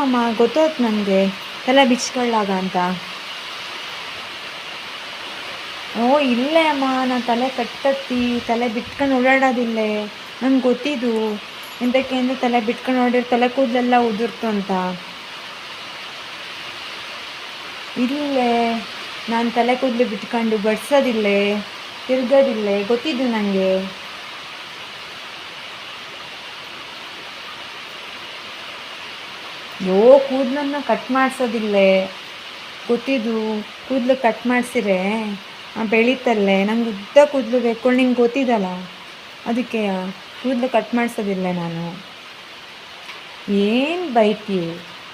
ಅಮ್ಮ ಗೊತ್ತಾಯ್ತು ನನಗೆ. ತಲೆ ಬಿಚ್ಕೊಳ್ಳಾಗ ಅಂತ. ಓ, ಇಲ್ಲೇ ಅಮ್ಮ, ನಾನು ತಲೆ ಕಟ್ಟತ್ತಿ, ತಲೆ ಬಿಟ್ಕೊಂಡು ಓಡಾಡೋದಿಲ್ಲೇ. ನಂಗೆ ಗೊತ್ತಿದ್ದು ಎಂತಕ್ಕೆ ಅಂದರೆ ತಲೆ ಬಿಟ್ಕೊಂಡು ಓಡಿರ್ ತಲೆ ಕೂದಲೆಲ್ಲ ಉದುರ್ತು ಅಂತ. ಇಲ್ಲೇ, ನಾನು ತಲೆ ಕೂದಲು ಬಿಟ್ಕೊಂಡು ಬಡ್ಸೋದಿಲ್ಲೇ ತಿರ್ಗೋದಿಲ್ಲೇ ಗೊತ್ತಿದ್ದು ನನಗೆ ಯೋ, ಕೂದಲನ್ನು ಕಟ್ ಮಾಡಿಸೋದಿಲ್ಲೇ. ಗೊತ್ತಿದ್ದು ಕೂದಲು ಕಟ್ ಮಾಡಿಸಿರೆ ಬೆಳೀತಲ್ಲೇ, ನಂಗೆ ಉದ್ದ ಕೂದಲು ಬೇಕು, ನಿಂಗೆ ಗೊತ್ತಿದ್ದಲ್ಲ ಅದಕ್ಕೆ ಕೂದಲು ಕಟ್ ಮಾಡಿಸೋದಿಲ್ಲ ನಾನು. ಏನು ಬೈತಿ?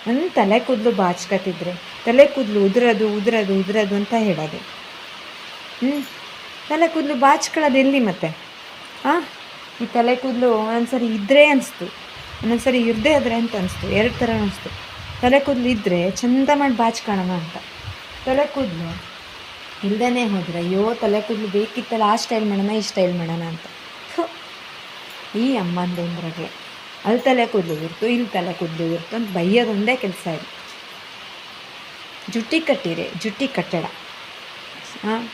ನನ್ನ ತಲೆ ಕೂದಲು ಬಾಚ್ಕತಿದ್ರೆ ತಲೆ ಕೂದಲು ಉದುರೋದು ಉದುರೋದು ಉದುರೋದು ಅಂತ ಹೇಳೋದು. ಹ್ಞೂ ತಲೆ ಕೂದಲು ಬಾಚ್ಕೊಳ್ಳೋದು ಎಲ್ಲಿ ಮತ್ತೆ? ಹಾಂ ಈ ತಲೆ ಕೂದಲು ಒಂದೊಂದ್ಸರಿ ಇದ್ದರೆ ಅನಿಸ್ತು. ಒಂದೊಂದ್ಸರಿ ಇರದೇ ಆದರೆ ಅಂತ ಅನಿಸ್ತು, ಎರಡು ಥರ ಅನಿಸ್ತು. ತಲೆ ಕೂದಲು ಇದ್ದರೆ ಚಂದ ಮಾಡಿ ಬಾಚ್ಕೊಳ್ಳೋಣ ಅಂತ. ತಲೆ ಕೂದಲು ಇಲ್ಲದೇ ಹೋದರೆ, ಅಯ್ಯೋ, ತಲೆ ಕೂದಲು ಬೇಕಿತ್ತಲ್ಲ, ಆ ಸ್ಟೈಲ್ ಮಾಡೋಣ, ಈ ಸ್ಟೈಲ್ ಮಾಡೋಣ ಅಂತ. ಈ ಅಮ್ಮಂದ್ರಾಗೆ ಅಲ್ಲಿ ತಲೆ ಕೂದಲು ಇರ್ತು ಇಲ್ಲಿ ತಲೆ ಕೂದಲು ಇರ್ತು ಅಂತ ಬೈಯೋದೊಂದೇ ಕೆಲಸ ಇದೆ ಜುಟ್ಟಿ ಕಟ್ಟಿರಿ, ಜುಟ್ಟಿ ಕಟ್ಟಡ. ಹಾಂ,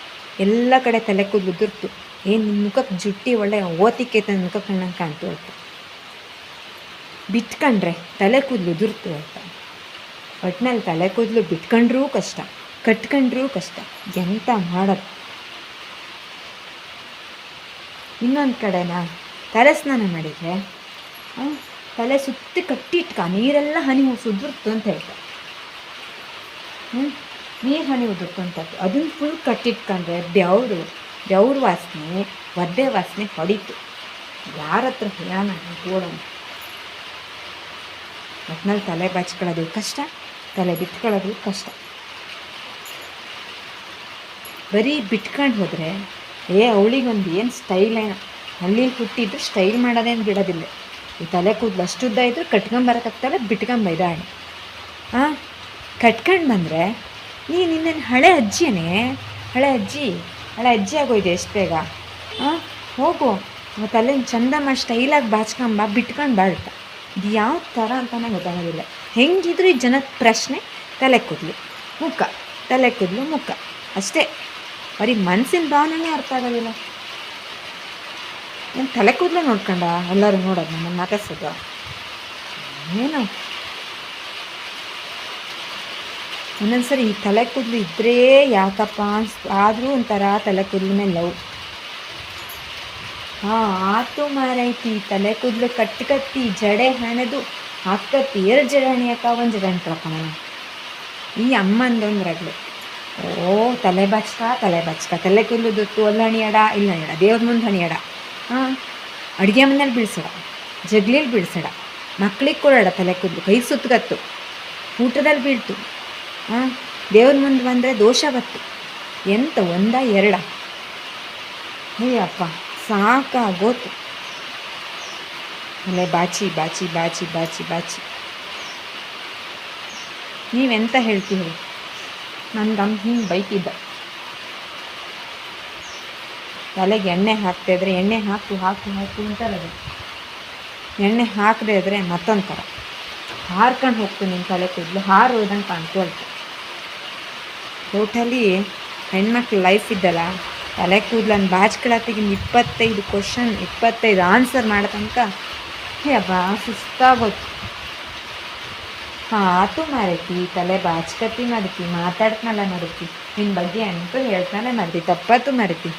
ಎಲ್ಲ ಕಡೆ ತಲೆ ಕೂದಲು ಉದುರ್ತು ಏನು ಮುಖಕ್ಕೆ ಜುಟ್ಟಿ ಒಳ್ಳೆ ಓತಿಕೆ ತನ್ನ ಮುಖಕ್ಕೆ ಕಾಣ್ತು ಅಂತ ಬಿಟ್ಕೊಂಡ್ರೆ ತಲೆ ಕೂದಲು ಉದುರ್ತು ಅಂತ. ಒಟ್ಟಿನಲ್ಲಿ ತಲೆ ಕೂದಲು ಬಿಟ್ಕೊಂಡ್ರೂ ಕಷ್ಟ, ಕಟ್ಕೊಂಡ್ರೂ ಕಷ್ಟ, ಎಂತ ಮಾಡೋದು? ಇನ್ನೊಂದು ಕಡೆನಾ ತಲೆ ಸ್ನಾನ ಮಾಡಿದರೆ ತಲೆ ಸುತ್ತಿ ಕಟ್ಟಿಟ್ಕ ನೀರೆಲ್ಲ ಹನಿ ಉದುರ್ತು ಅಂತ ಹೇಳ್ತಾರೆ. ಹ್ಞೂ ನೀರು ಹನಿ ಉದುರ್ತು ಅಂತ ಅದನ್ನ ಫುಲ್ ಕಟ್ಟಿಟ್ಕೊಂಡ್ರೆ ಬೆವರು, ಬೆವ್ರ ವಾಸನೆ, ಒದ್ದೆ ವಾಸನೆ ಹೊಡಿತು. ಯಾರ ಹತ್ರ ಹೇಳೋಣ ಗೋಡೋಣ ಒಟ್ನಲ್ಲಿ ತಲೆ ಬಾಚ್ಕೊಳ್ಳೋದು ಕಷ್ಟ, ತಲೆ ಬಿಟ್ಕೊಳ್ಳೋದು ಕಷ್ಟ. ಬರೀ ಬಿಟ್ಕೊಂಡು ಹೋದರೆ, ಏ ಅವಳಿಗೊಂದು ಏನು ಸ್ಟೈಲ್ ಏನೋ. ಹಳ್ಳಿಲಿ ಸ್ಟೈಲ್ ಮಾಡೋದೇನು ಬಿಡೋದಿಲ್ಲ. ಈ ತಲೆ ಕೂದಲು ಅಷ್ಟುದ್ದ ಉದ್ದ ಇದ್ರು ಕಟ್ಕೊಂಬರಕ್ಕಾಗ್ತಲ್ಲ ಬಿಟ್ಕೊಂಬೈದಾಳೆ ಹಾಂ ಕಟ್ಕೊಂಡು ಬಂದರೆ ನೀ ನಿನ್ನ ಹಳೆ ಅಜ್ಜಿಯೇ ಹಳೆ ಅಜ್ಜಿ ಹಳೆ ಅಜ್ಜಿ ಇದೆ ಎಷ್ಟು ಬೇಗ? ಹಾಂ ಹೋಗು ತಲೆ ಚಂದ ಸ್ಟೈಲಾಗಿ ಬಾಚ್ಕೊಂಬ ಬಿಟ್ಕೊಂಡು ಬಾಳ್ತ. ಇದು ಯಾವ ಥರ ಅಂತಲೇ ಗೊತ್ತಾಗೋದಿಲ್ಲ. ಹೆಂಗಿದ್ರು ಈ ಜನದ ಪ್ರಶ್ನೆ ತಲೆ ಕೂದಲು. ಮುಖ, ತಲೆ ಕೂದಲು, ಮುಖ. ಅಷ್ಟೇ. ಬರೀ ಮನಸ್ಸಿನ ಭಾವನೆನೇ ಅರ್ಥ ಆಗೋದಿಲ್ಲ. ನಾನು ತಲೆ ಕೂದಲು ನೋಡ್ಕೊಂಡ ಎಲ್ಲರೂ ನೋಡೋದು, ನಮ್ಮನ್ನು ಮಾತಾಡ್ಸೋದು? ಏನು? ಒಂದೊಂದ್ಸರಿ ಈ ತಲೆ ಕೂದಲು ಇದ್ದರೆ ಯಾಕಪ್ಪ ಅನ್ಸ್, ಆದರೂ ಒಂಥರ ತಲೆ ಕೂದಲು ಮೇಲೆ ಲವ್. ಹಾಂ ಆತು ಮಾರೈತಿ, ತಲೆ ಕೂದಲು ಕಟ್ಟಿ ಕಟ್ಟಿ, ಜಡೆ ಹಣದು ಹಾಕತ್ತಿ ಎರಡು ಜಡೆ ಹಣಿಯಕ್ಕ ಒಂದು ಜಡೆ ಈ ಅಮ್ಮಂದೊಂದ್ರಾಗ್ಲಿ ಓ, ತಲೆ ಬಚ್ಕ ತಲೆ ಬಚ್ಕ. ತಲೆ ಕೂದಲು ದೊತ್ತು ಅಲ್ಲಿ ಹಣಿಯಡ ಇಲ್ಲ ಹಣಿಯಡ ದೇವ್ರ ಮುಂದೆ ಹಣಿಯಡ ಹಾಂ ಅಡುಗೆ ಮನೇಲಿ ಬೀಳ್ಸಡ, ಜಗ್ಲೀಲಿ ಬೀಳ್ಸಡ. ಮಕ್ಳಿಗೆ ಕೊಡಡ ತಲೆ ಕೂದಲು, ಕೈ ಸುತ್ತಗತ್ತು ಊಟದಲ್ಲಿ ಬೀಳ್ತು. ಹಾಂ ದೇವ್ರ ಮುಂದೆ ಬಂದರೆ ದೋಷ ಬತ್ತು. ಎಂತ ಒಂದ ಎರಡ. ಅಯ್ಯಪ್ಪ ಸಾಕಾಗೋತು. ಅಲ್ಲೇ ಬಾಚಿ ಬಾಚಿ ಬಾಚಿ ಬಾಚಿ ಬಾಚಿ. ನೀವೆಂತ ಹೇಳ್ತೀರಿ? ನನ್ನ ಗಮ್ ಹಿಂಗೆ ಬೈತಿದ್ದ. ತಲೆಗೆ ಎಣ್ಣೆ ಹಾಕ್ತಾ ಇದ್ರೆ ಎಣ್ಣೆ ಹಾಕು ಹಾಕು ಹಾಕು ಅಂತಾರೆ ಅದು. ಎಣ್ಣೆ ಹಾಕದೇ ಇದ್ರೆ ಮತ್ತೊಂಥರ. ಥರ ಹಾರ್ಕೊಂಡು ಹೋಗ್ತೀನಿ ನಿಮ್ಮ ತಲೆ ಕೂದಲು, ಹಾರು ಹೋದಂಗೆ ಕಾಣ್ಕೊಳ್ತು. ಟೋಟಲಿ ಹೆಣ್ಮಕ್ಳು ಲೈಫ್ ಇದ್ದಲ್ಲ ತಲೆ ಕೂದಲನ್ನು ಬಾಚ್ಕೊಳತ್ತಿಗಿನ ಇಪ್ಪತ್ತೈದು ಕ್ವಶನ್ ಇಪ್ಪತ್ತೈದು ಆನ್ಸರ್ ಮಾಡೋ ತನಕ. ಅಬ್ಬಾ ಸುಸ್ತಾಗೋಯ್ತು ಹಾಂ, ಆತು ಮಾರೈತಿ ತಲೆ ಬಾಚ್ಕತಿ ಮರಿತಿ ಮಾತಾಡ್ತನಲ್ಲ ಮರಿತಿ ನಿನ್ನ ಬಗ್ಗೆ ಅಂತೂ ಹೇಳ್ತಾನೆ ಮರಿತಿ ತಪ್ಪತ್ತು ಮರಿತಿ